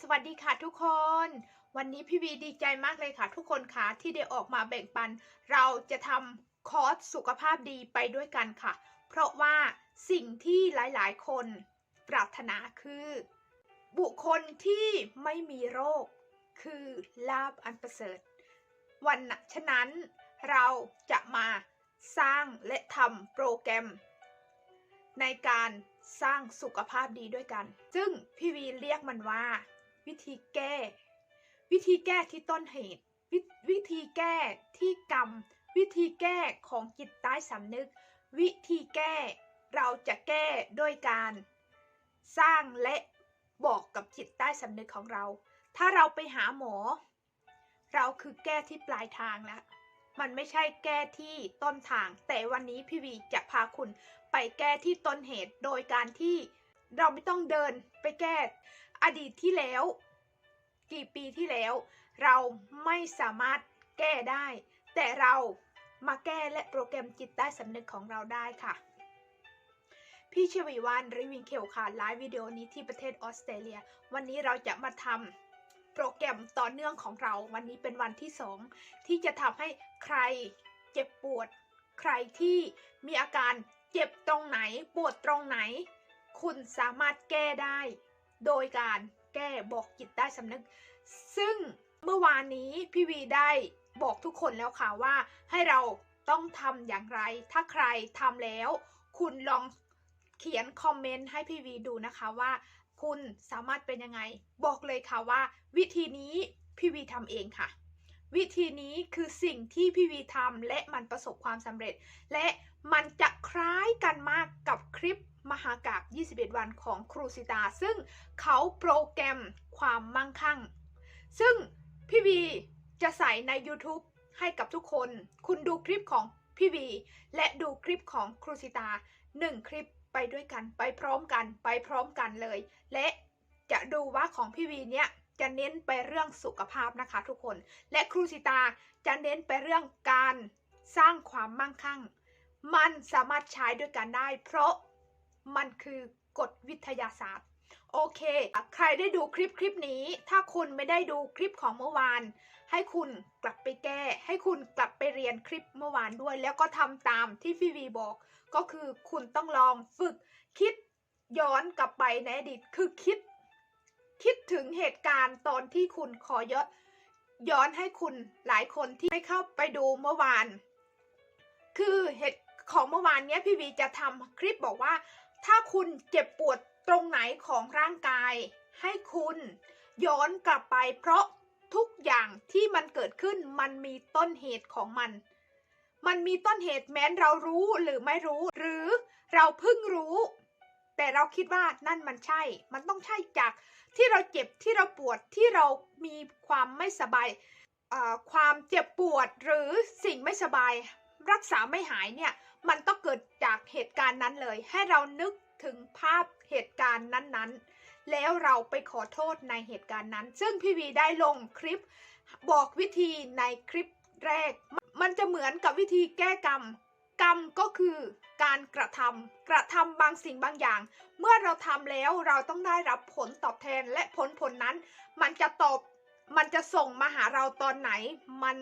สวัสดีค่ะทุกคน วันนี้พี่วีดีใจมากเลยค่ะ ทุกคนค่ะที่ได้ออกมาแบ่งปัน เราจะทำคอร์สสุขภาพดีไปด้วยกันค่ะ เพราะว่าสิ่งที่หลายๆ คนปรารถนาคือ บุคคลที่ไม่มีโรค คือลาบอันประเสริฐ วันน่ะฉะนั้นเราจะมาสร้างและทำโปรแกรม ในการสร้างสุขภาพดีด้วยกัน ซึ่งพี่วีเรียกมันว่า วิธีแก้ วิธีแก้ที่ต้นเหตุววิธีแก้ที่กรรม วิธีแก้ของจิตใต้สำนึก วิธีแก้เราจะแก้ด้วยการสร้างและบอกกับจิตใต้สำนึกของเรา ถ้าเราไปหาหมอ เราคือแก้ที่ปลายทางแล้วมันไม่ใช่แก้ที่ต้นทาง แต่วันนี้พี่วีจะพาคุณไปแก้ที่ต้นเหตุ โดยการที่เราไม่ต้องเดินไปแก้ อดีตที่แล้ว กี่ปีที่แล้ว เราไม่สามารถแก้ได้ แต่เรามาแก้และโปรแกรมจิตใต้สำนึกของเราได้ค่ะ พี่ชวีวันริวิงเคลค่ะไลฟ์วิดีโอนี้ที่ประเทศออสเตรเลีย วันนี้เราจะมาทำโปรแกรมต่อเนื่องของเรา วันนี้เป็นวันที่สองที่จะทำให้ใครเจ็บปวด ใครที่มีอาการเจ็บตรงไหน ปวดตรงไหน คุณสามารถแก้ได้ โดยการแก้บอกจิตใต้สำนึก ซึ่งเมื่อวานนี้พี่วีได้บอกทุกคนแล้วค่ะว่า ให้เราต้องทำอย่างไร ถ้าใครทำแล้ว คุณลองเขียนคอมเมนต์ให้พี่วีดูนะคะว่า คุณสามารถเป็นยังไง บอกเลยค่ะว่า วิธีนี้พี่วีทำเองค่ะ วิธีนี้คือสิ่งที่พี่วีทำและมันประสบความสำเร็จ และมันจะคล้ายกันมากกับคลิป มหากาบ21 วันของครูสิตา ซึ่งเขาโปรแกรมความมั่งคั่ง ซึ่งพี่วีจะใส่ใน YouTube ให้กับทุกคน คุณดูคลิปของพี่วี และดูคลิปของครูสิตา1คลิปไปด้วยกัน ไปพร้อมกัน ไปพร้อมกันเลย และจะดูว่าของพี่วีเนี่ยจะเน้นไปเรื่องสุขภาพนะคะทุกคน และครูสิตาจะเน้นไปเรื่องการสร้างความมั่งคั่ง มันสามารถใช้ด้วยกันได้ เพราะ มันคือกฎวิทยาศาสตร์ โอเค ใครได้ดูคลิปคลิปนี้ ถ้าคุณไม่ได้ดูคลิปของเมื่อวาน ให้คุณกลับไปแก้ ให้คุณกลับไปเรียนคลิปเมื่อวานด้วย แล้วก็ทำตามที่พี่วีบอก ก็คือคุณต้องลองฝึกคิดย้อนกลับไปในอดีต คือคิด คิดถึงเหตุการณ์ตอนที่คุณขอย้อนย้อนให้คุณหลายคนที่ไม่เข้าไปดูเมื่อวาน คือเหตุของเมื่อวานเนี้ยพี่วีจะทำคลิปบอกว่า ถ้าคุณเจ็บปวดตรงไหนของร่างกาย ให้คุณย้อนกลับไปเพราะทุกอย่างที่มันเกิดขึ้นมันมีต้นเหตุของมัน มันมีต้นเหตุแม้นเรารู้หรือไม่รู้ หรือเราเพิ่งรู้ แต่เราคิดว่านั่นมันใช่ มันต้องใช่จากที่เราเจ็บที่เราปวดที่เรามีความไม่สบายความเจ็บปวดหรือสิ่งไม่สบาย รักษาไม่หายเนี่ยมันต้องเกิดจากเหตุการณ์นั้นเลย ให้เรานึกถึงภาพเหตุการณ์นั้นๆ แล้วเราไปขอโทษในเหตุการณ์นั้น ซึ่งพี่วีได้ลงคลิปบอกวิธีในคลิปแรก มันจะเหมือนกับวิธีแก้กรรม กรรมก็คือการกระทำกระทำบางสิ่งบางอย่าง เมื่อเราทำแล้วเราต้องได้รับผลตอบแทนและผลผลนั้น มันจะตอบมันจะส่งมาหาเราตอนไหน มัน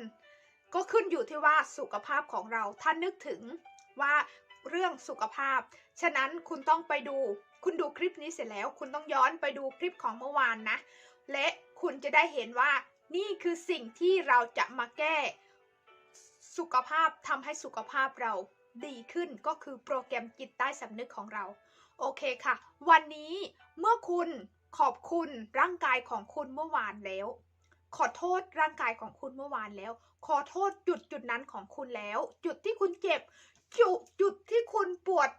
ก็ขึ้นอยู่ที่ว่าสุขภาพของเราถ้านึกถึงว่าเรื่องสุขภาพ ฉะนั้นคุณต้องไปดู คุณดูคลิปนี้เสร็จแล้ว คุณต้องย้อนไปดูคลิปของเมื่อวานนะ และคุณจะได้เห็นว่านี่คือสิ่งที่เราจะมาแก้ สุขภาพทำให้สุขภาพเราดีขึ้นก็คือโปรแกรมจิตใต้สำนึกของเรา โอเคค่ะ วันนี้เมื่อคุณขอบคุณร่างกายของคุณเมื่อวานแล้ว ขอโทษร่างกายของคุณเมื่อวานแล้ว ขอโทษจุดจุดนั้นของคุณแล้ว จุดที่คุณเจ็บ จุดจุดที่คุณปวด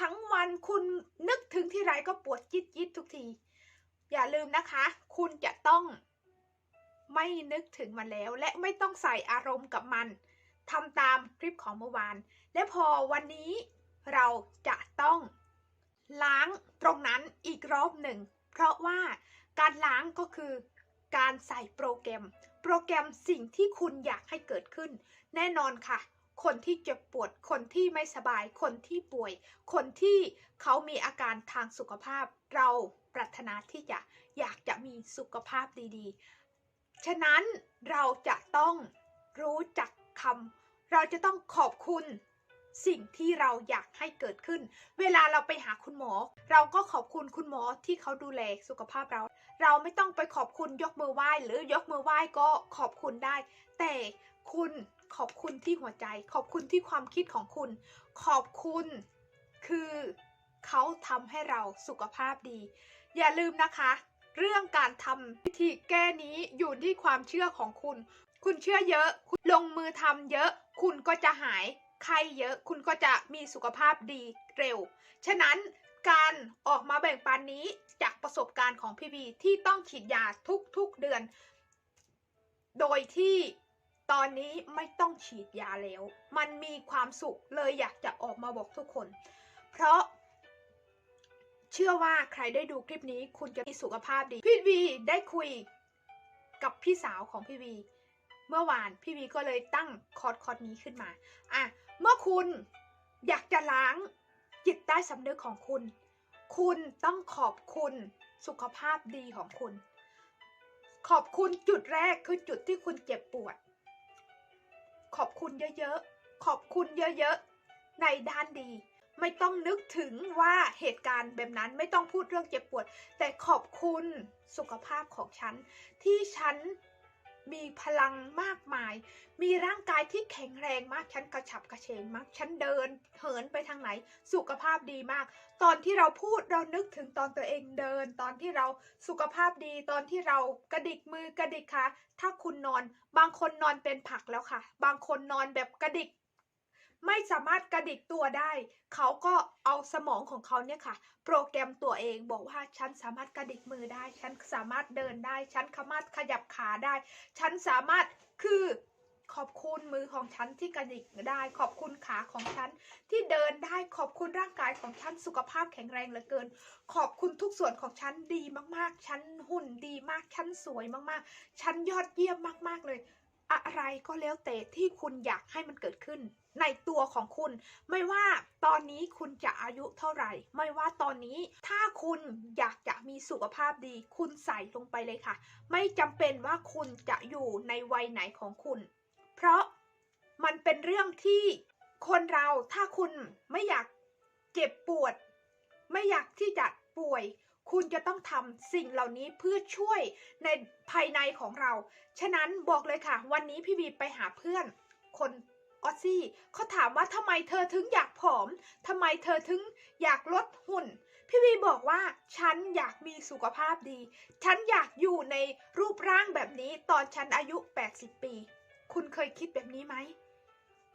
ทั้งวันคุณนึกถึงที่ไรก็ปวดยิดยิดทุกที อย่าลืมนะคะ คุณจะต้องไม่นึกถึงมันแล้ว และไม่ต้องใส่อารมณ์กับมันทำตามคลิปของเมื่อวาน และพอวันนี้เราจะต้องล้างตรงนั้นอีกรอบหนึ่ง เพราะว่าการล้างก็คือ การใส่โปรแกรม โปรแกรมสิ่งที่คุณอยากให้เกิดขึ้น แน่นอนค่ะ คนที่เจ็บปวด คนที่ไม่สบาย คนที่ป่วย คนที่เขามีอาการทางสุขภาพ เราปรารถนาที่จะอยากจะมีสุขภาพดีๆ ฉะนั้นเราจะต้องรู้จักคำเราจะต้องขอบคุณ สิ่งที่เราอยากให้เกิดขึ้น เวลาเราไปหาคุณหมอ เราก็ขอบคุณคุณหมอที่เขาดูแลสุขภาพเรา เราไม่ต้องไปขอบคุณยกมือไหว้ หรือยกมือไหว้ก็ขอบคุณได้ แต่คุณขอบคุณที่หัวใจ ขอบคุณที่ความคิดของคุณ ขอบคุณคือเขาทำให้เราสุขภาพดี อย่าลืมนะคะ เรื่องการทำวิธีแก้นี้อยู่ที่ความเชื่อของคุณ คุณเชื่อเยอะ คุณลงมือทำเยอะ คุณก็จะหาย ไข้เยอะคุณก็จะมีสุขภาพดีเร็ว ฉะนั้นการออกมาแบ่งปันนี้จากประสบการณ์ของพี่บีที่ต้องฉีดยาทุกๆเดือน โดยที่ตอนนี้ไม่ต้องฉีดยาแล้ว มันมีความสุขเลยอยากจะออกมาบอกทุกคน เพราะ เชื่อว่าใครได้ดูคลิปนี้คุณจะมีสุขภาพดี พี่วีได้คุยกับพี่สาวของพี่วี เมื่อวานพี่วีก็เลยตั้งคอร์สคอร์สนี้ขึ้นมา อะ เมื่อคุณอยากจะล้างจิตใต้สำนึกของคุณ คุณต้องขอบคุณสุขภาพดีของคุณ ขอบคุณจุดแรกคือจุดที่คุณเจ็บปวด ขอบคุณเยอะๆ ขอบคุณเยอะๆ ในด้านดี ไม่ต้องนึกถึงว่าเหตุการณ์แบบนั้นไม่ต้องพูดเรื่องเจ็บปวด แต่ขอบคุณสุขภาพของฉัน ที่ฉัน มีพลังมากมาย มีร่างกายที่แข็งแรงมาก ฉันกระฉับกระเฉงมาก ฉันเดินเหินไปทางไหน สุขภาพดีมาก ตอนที่เราพูดเรานึกถึงตอนตัวเองเดิน ตอนที่เราสุขภาพดี ตอนที่เรากระดิกมือกระดิกขาถ้าคุณนอน บางคนนอนเป็นผักแล้วค่ะ บางคนนอนแบบกระดิก ไม่สามารถกระดิกตัวได้ เขาก็เอาสมองของเขาเนี่ยค่ะ โปรแกรมตัวเองบอกว่าฉันสามารถกระดิกมือได้ ฉันสามารถเดินได้ ฉันสามารถขยับขาได้ ฉันสามารถคือขอบคุณมือของฉันที่กระดิกได้ ขอบคุณขาของฉันที่เดินได้ขอบคุณร่างกายของฉันสุขภาพแข็งแรงเหลือเกิน ขอบคุณทุกส่วนของฉันดีมากๆ ฉันหุ่นดีมาก ฉันสวยมากๆ ฉันยอดเยี่ยมมากๆเลย อะไรก็แล้วแต่ที่คุณอยากให้มันเกิดขึ้น ในตัวของคุณ ไม่ว่าตอนนี้คุณจะอายุเท่าไหร่ ไม่ว่าตอนนี้ถ้าคุณอยากจะมีสุขภาพดี คุณใส่ลงไปเลยค่ะ ไม่จำเป็นว่าคุณจะอยู่ในวัยไหนของคุณ เพราะมันเป็นเรื่องที่คนเราถ้าคุณไม่อยากเจ็บปวด ไม่อยากที่จะป่วย คุณจะต้องทำสิ่งเหล่านี้เพื่อช่วยในภายในของเรา ฉะนั้นบอกเลยค่ะ วันนี้พี่บีไปหาเพื่อนคนออสซี่เขาถามว่าทำไมเธอถึงอยากผอมทำไมเธอถึงอยากลดหุ่น พี่วีบอกว่าฉันอยากมีสุขภาพดี ฉันอยากอยู่ในรูปร่างแบบนี้ตอนฉันอายุ 80 ปี คุณเคยคิดแบบนี้ไหม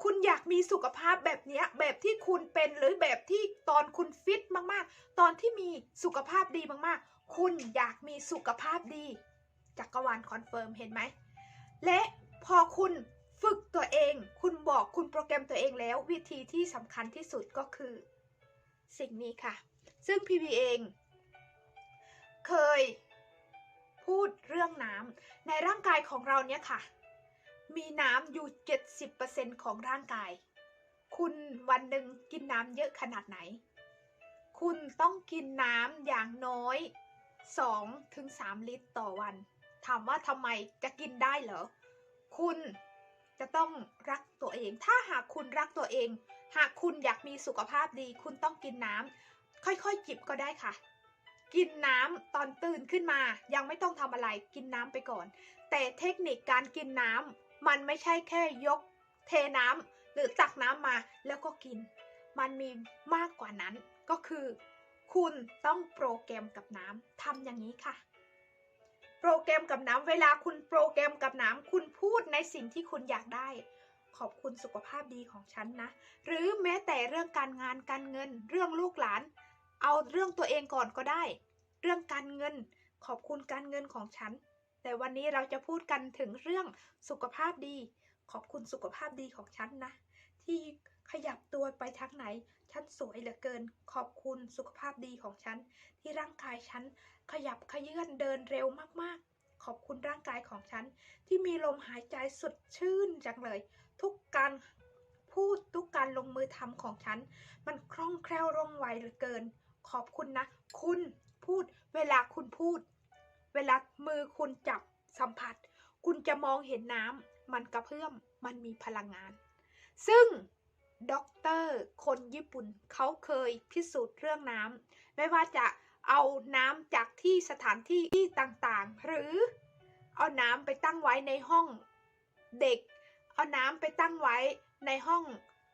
คุณอยากมีสุขภาพแบบนี้แบบที่คุณเป็นหรือแบบที่ตอนคุณฟิตมากๆ ตอนที่มีสุขภาพดีมากๆ คุณอยากมีสุขภาพดีจักรวาลคอนเฟิร์มเห็นไหม และพอคุณฝึกตัวเอง คุณบอกคุณโปรแกรมตัวเองแล้ววิธีที่สำคัญที่สุดก็คือ สิ่งนี้ค่ะ ซึ่งพีพีเอง เคยพูดเรื่องน้ำในร่างกายของเราเนี่ยค่ะ มีน้ำอยู่ 70%ของร่างกาย คุณวันหนึ่งกินน้ำเยอะขนาดไหน คุณต้องกินน้ำอย่างน้อย2-3ถึง3ลิตรต่อวัน ถามว่าทำไมจะกินได้เหรอ คุณจะต้องรักตัวเอง ถ้าหากคุณรักตัวเอง หากคุณอยากมีสุขภาพดี คุณต้องกินน้ำค่อยๆจิบก็ได้ค่ะ กินน้ำตอนตื่นขึ้นมา ยังไม่ต้องทำอะไร กินน้ำไปก่อน แต่เทคนิคการกินน้ำ มันไม่ใช่แค่ยกเทน้ำหรือตักน้ำมาแล้วก็กิน มันมีมากกว่านั้นก็คือ คุณต้องโปรแกรมกับน้ำทำอย่างนี้ค่ะ โปรแกรมกับน้ำเวลาคุณโปรแกรมกับน้ำคุณพูดในสิ่งที่คุณอยากได้ ขอบคุณสุขภาพดีของฉันนะ หรือแม้แต่เรื่องการงานการเงิน เรื่องลูกหลาน เอาเรื่องตัวเองก่อนก็ได้ เรื่องการเงิน ขอบคุณการเงินของฉัน แต่วันนี้เราจะพูดกันถึงเรื่องสุขภาพดี ขอบคุณสุขภาพดีของฉันนะ ที่ขยับตัวไปทางไหน ฉันสวยเหลือเกิน ขอบคุณสุขภาพดีของฉัน ที่ร่างกายฉันขยับขยื่นเดินเร็วมากๆ ขอบคุณร่างกายของฉัน ที่มีลมหายใจสดชื่นจังเลย ทุกการพูดทุกการลงมือทำของฉัน มันคล่องแคล่วว่องไวเหลือเกิน ขอบคุณนะ คุณพูดเวลาคุณพูด เวลามือคุณจับสัมผัส คุณจะมองเห็นน้ำมันกระเพื่อมมันมีพลังงาน ซึ่งด็อกเตอร์คนญี่ปุ่นเขาเคยพิสูจน์เรื่องน้ำไม่ว่าจะเอาน้ำจากที่สถานที่ที่ต่างๆ หรือเอาน้ำไปตั้งไว้ในห้องเด็ก เอาน้ำไปตั้งไว้ในห้อง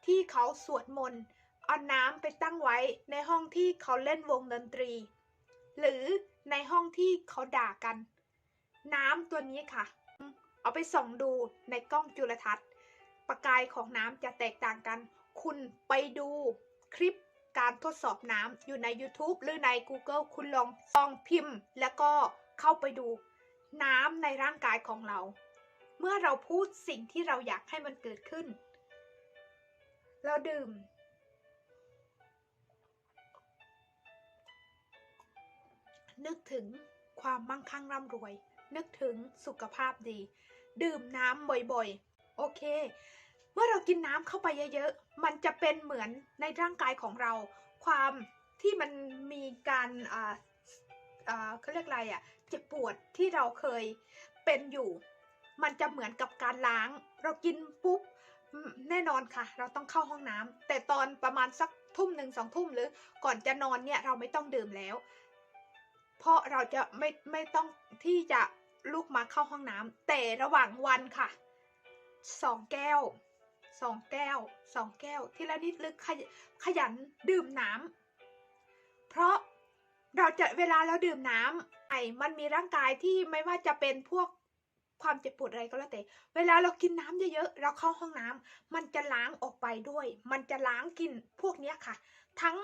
ที่เขาสวดมนต์เอาน้ำไปตั้งไว้ในห้องที่เขาเล่นวงดนตรี หรือ ในห้องที่เขาด่ากัน น้ำตัวนี้ค่ะ เอาไปส่องดูในกล้องจุลทรรศน์ ประกายของน้ำจะแตกต่างกัน คุณไปดูคลิปการทดสอบน้ำอยู่ใน YouTube หรือใน Google คุณลองลองพิมพ์ แล้วก็เข้าไปดูน้ำในร่างกายของเรา เมื่อเราพูดสิ่งที่เราอยากให้มันเกิดขึ้น เราดื่ม นึกถึงความมั่งคั่งร่ำรวย นึกถึงสุขภาพดี ดื่มน้ำบ่อยๆ โอเค เมื่อเรากินน้ำเข้าไปเยอะๆ มันจะเป็นเหมือนในร่างกายของเรา ความที่มันมีการอ่าอ่าเขาเรียกอะไรอะ่ะเจ็บปวดที่เราเคยเป็นอยู่ มันจะเหมือนกับการล้าง เรากินปุ๊บแน่นอนค่ะ เราต้องเข้าห้องน้ำแต่ตอนประมาณสักทุ่มหนึ่งสองทุ่มหรือก่อนจะนอนเนี่ยเราไม่ต้องดื่มแล้ว เพราะเราจะไม่ไม่ต้องที่จะลุกมาเข้าห้องน้ำแต่ระหว่างวันค่ะสองแก้วสองแก้วสองแก้ว ทีละนิดลึกขยขยันดื่มน้ำเพราะเราจะเวลาเราดื่มน้ำไอ้มันมีร่างกายที่ไม่ว่าจะเป็นพวกความเจ็บปวดอะไรก็แล้วแต่ เวลาเรากินน้ำเยอะๆ เราเข้าห้องน้ำมันจะล้างออกไปด้วย มันจะล้างกินพวกเนี้ยค่ะ ทั้ง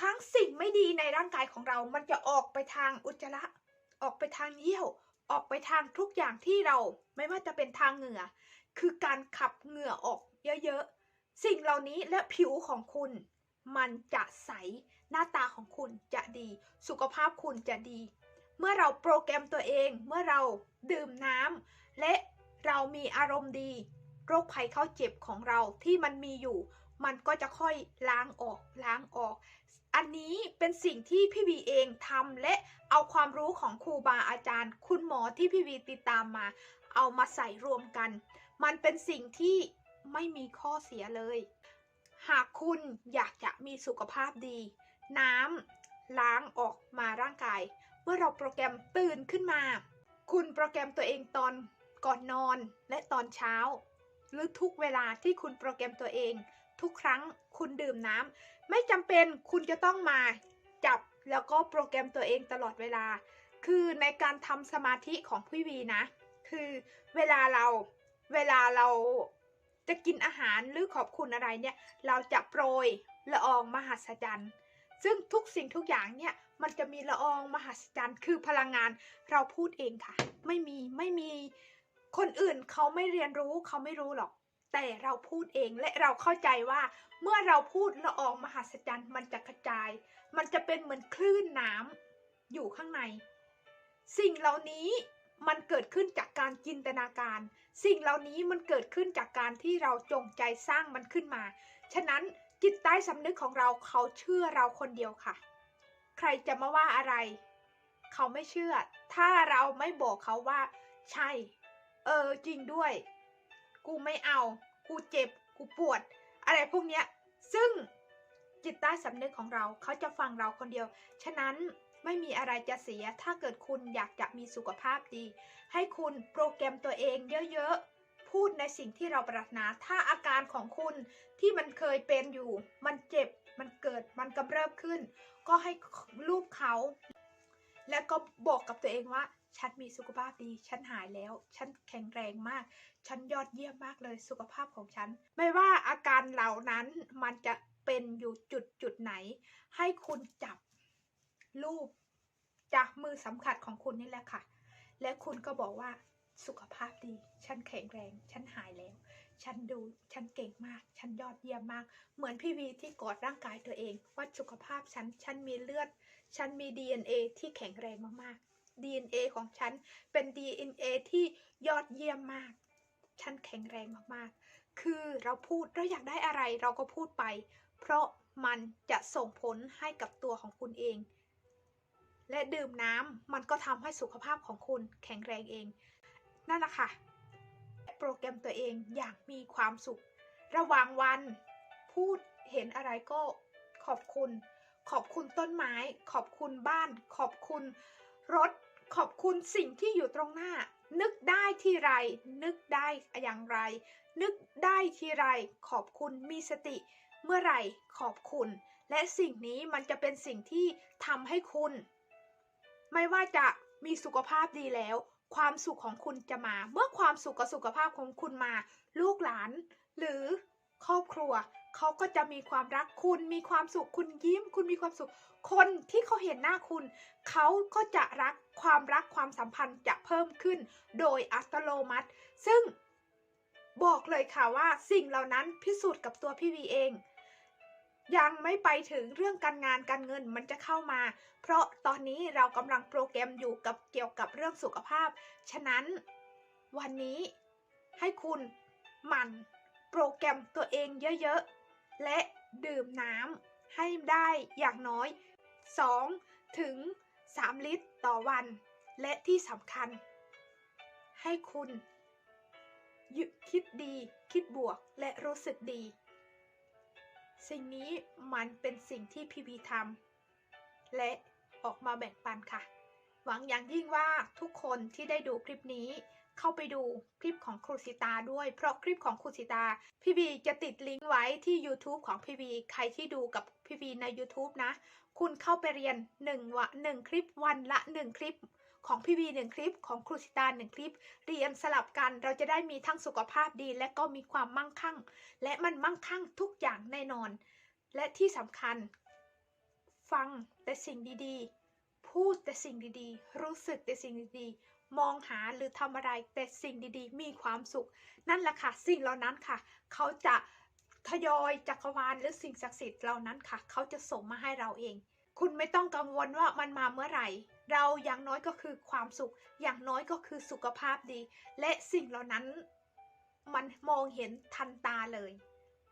ทั้งสิ่งไม่ดีในร่างกายของเรา มันจะออกไปทางอุจจาระ ออกไปทางเยี่ยว ออกไปทางทุกอย่างที่เรา ไม่ว่าจะเป็นทางเหงื่อ คือการขับเหงื่อออกเยอะๆ สิ่งเหล่านี้และผิวของคุณ มันจะใส หน้าตาของคุณจะดี สุขภาพคุณจะดี เมื่อเราโปรแกรมตัวเอง เมื่อเราดื่มน้ำและเรามีอารมณ์ดี โรคภัยเข้าเจ็บของเราที่มันมีอยู่ มันก็จะค่อยล้างออกล้างออก อันนี้เป็นสิ่งที่พี่วีเองทำและเอาความรู้ของครูบาอาจารย์ คุณหมอที่พี่วีติดตามมา เอามาใส่รวมกัน มันเป็นสิ่งที่ไม่มีข้อเสียเลย หากคุณอยากจะมีสุขภาพดี น้ำล้างออกมาร่างกาย เมื่อเราโปรแกรมตื่นขึ้นมา คุณโปรแกรมตัวเองตอนก่อนนอนและตอนเช้า หรือทุกเวลาที่คุณโปรแกรมตัวเอง ทุกครั้งคุณดื่มน้ำไม่จำเป็นคุณจะต้องมาจับแล้วก็โปรแกรมตัวเองตลอดเวลา คือในการทำสมาธิของพี่วีนะ คือเวลาเราเวลาเราจะกินอาหารหรือขอบคุณอะไรเนี่ย เราจะโปรยละอองมหัศจรรย์ซึ่งทุกสิ่งทุกอย่างเนี่ยมันจะมีละอองมหัศจรรย์คือพลังงานเราพูดเองค่ะ ไม่มีไม่มีคนอื่นเขาไม่เรียนรู้เขาไม่รู้หรอก แต่เราพูดเองและเราเข้าใจว่า เมื่อเราพูดละอองมหัศจรรย์มันจะกระจาย มันจะเป็นเหมือนคลื่นน้ำอยู่ข้างใน สิ่งเหล่านี้มันเกิดขึ้นจากการจินตนาการ สิ่งเหล่านี้มันเกิดขึ้นจากการที่เราจงใจสร้างมันขึ้นมา ฉะนั้นจิตใต้สำนึกของเราเขาเชื่อเราคนเดียวค่ะ ใครจะมาว่าอะไร เขาไม่เชื่อ ถ้าเราไม่บอกเขาว่า ใช่ เออจริงด้วย กูไม่เอา กูเจ็บ กูปวด อะไรพวกเนี้ย ซึ่งจิตใต้สำนึกของเราเขาจะฟังเราคนเดียว ฉะนั้นไม่มีอะไรจะเสีย ถ้าเกิดคุณอยากจะมีสุขภาพดี ให้คุณโปรแกรมตัวเองเยอะๆ พูดในสิ่งที่เราปรารถนา ถ้าอาการของคุณที่มันเคยเป็นอยู่ มันเจ็บ มันเกิด มันกำเริบขึ้น ก็ให้รูปเขา แล้วก็บอกกับตัวเองว่า ฉันมีสุขภาพดี ฉันหายแล้ว ฉันแข็งแรงมาก ฉันยอดเยี่ยมมากเลยสุขภาพของฉัน ไม่ว่าอาการเหล่านั้นมันจะเป็นอยู่จุดจุดไหน ให้คุณจับรูปจากมือสัมผัสของคุณนี่แหละค่ะ และคุณก็บอกว่าสุขภาพดี ฉันแข็งแรง ฉันหายแล้ว ฉันดู ฉันเก่งมาก ฉันยอดเยี่ยมมาก เหมือนพี่วีที่กอดร่างกายตัวเอง ว่าสุขภาพฉัน ฉันมีเลือด ฉันมี DNA ที่แข็งแรงมากๆ DNA ของฉันเป็น DNA ที่ยอดเยี่ยมมาก ฉันแข็งแรงมากๆ คือเราพูดเราอยากได้อะไรเราก็พูดไป เพราะมันจะส่งผลให้กับตัวของคุณเอง และดื่มน้ำมันก็ทำให้สุขภาพของคุณแข็งแรงเอง นั่นแหละค่ะ โปรแกรมตัวเองอย่างมีความสุข ระหว่างวันพูดเห็นอะไรก็ขอบคุณ ขอบคุณต้นไม้ ขอบคุณบ้าน ขอบคุณรถ ขอบคุณสิ่งที่อยู่ตรงหน้า นึกได้ที่ไร นึกได้อย่างไร นึกได้ที่ไร ขอบคุณมีสติ เมื่อไหร่ขอบคุณ และสิ่งนี้มันจะเป็นสิ่งที่ทำให้คุณ ไม่ว่าจะมีสุขภาพดีแล้ว ความสุขของคุณจะมา เมื่อความสุขกับสุขภาพของคุณมา ลูกหลาน หรือครอบครัว เขาก็จะมีความรักคุณมีความสุขคุณยิ้ม คุณมีความสุข คนที่เขาเห็นหน้าคุณ เขาก็จะรักความรักความสัมพันธ์จะเพิ่มขึ้น โดยอัตโนมัติ ซึ่งบอกเลยค่ะว่าสิ่งเหล่านั้นพิสูจน์กับตัวพี่วีเอง ยังไม่ไปถึงเรื่องการงานการเงินมันจะเข้ามา เพราะตอนนี้เรากำลังโปรแกรมอยู่กับเกี่ยวกับเรื่องสุขภาพ ฉะนั้นวันนี้ให้คุณหมั่นโปรแกรมตัวเองเยอะๆ และดื่มน้ำให้ได้อย่างน้อย 2 ถึง 3 ลิตรต่อวัน และที่สำคัญ ให้คุณคิดดีคิดบวกและรู้สึกดี สิ่งนี้มันเป็นสิ่งที่พีพีทำและออกมาแบ่งปันค่ะ หวังอย่างยิ่งว่าทุกคนที่ได้ดูคลิปนี้ เข้าไปดูคลิปของครูสิตาด้วย เพราะคลิปของครูสิตา พี่บีจะติดลิงก์ไว้ที่ YouTube ของพี่บีใครที่ดูกับพี่บีใน YouTube นะ คุณเข้าไปเรียน1วะ1คลิปวันละ 1 คลิปของพี่บีหนึ่งคลิปของครูสิตาหนึ่งคลิป เรียนสลับกันเราจะได้มีทั้งสุขภาพดี และก็มีความมั่งคั่ง และมันมั่งคั่งทุกอย่างแน่นอน และที่สำคัญ ฟังแต่สิ่งดีๆ พูดแต่สิ่งดีๆ รู้สึกแต่สิ่งดีๆ มองหาหรือทำอะไรแต่สิ่งดีๆ มีความสุข นั่นแหละค่ะ สิ่งเหล่านั้นค่ะ เขาจะทยอยจักรวาลหรือสิ่งศักดิ์สิทธิ์เหล่านั้นค่ะ เขาจะส่งมาให้เราเอง คุณไม่ต้องกังวลว่ามันมาเมื่อไหร่ เราอย่างน้อยก็คือความสุข อย่างน้อยก็คือสุขภาพดี และสิ่งเหล่านั้น มันมองเห็นทันตาเลย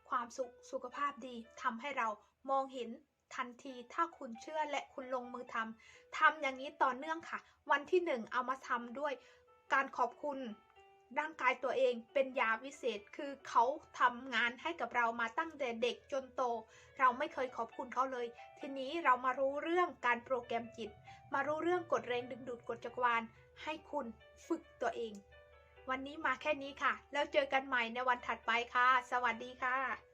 ความสุขสุขภาพดีทำให้เรามองเห็น ทันทีถ้าคุณเชื่อและคุณลงมือทำทำอย่างนี้ต่อเนื่องค่ะ วันที่หนึ่งเอามาทำด้วยการขอบคุณร่างกายตัวเองเป็นยาวิเศษ คือเขาทำงานให้กับเรามาตั้งแต่เด็กจนโต เราไม่เคยขอบคุณเขาเลย ทีนี้เรามารู้เรื่องการโปรแกรมจิต มารู้เรื่องกฎแรงดึงดูดกฎจักรวาล ให้คุณฝึกตัวเอง วันนี้มาแค่นี้ค่ะ แล้วเจอกันใหม่ในวันถัดไปค่ะ สวัสดีค่ะ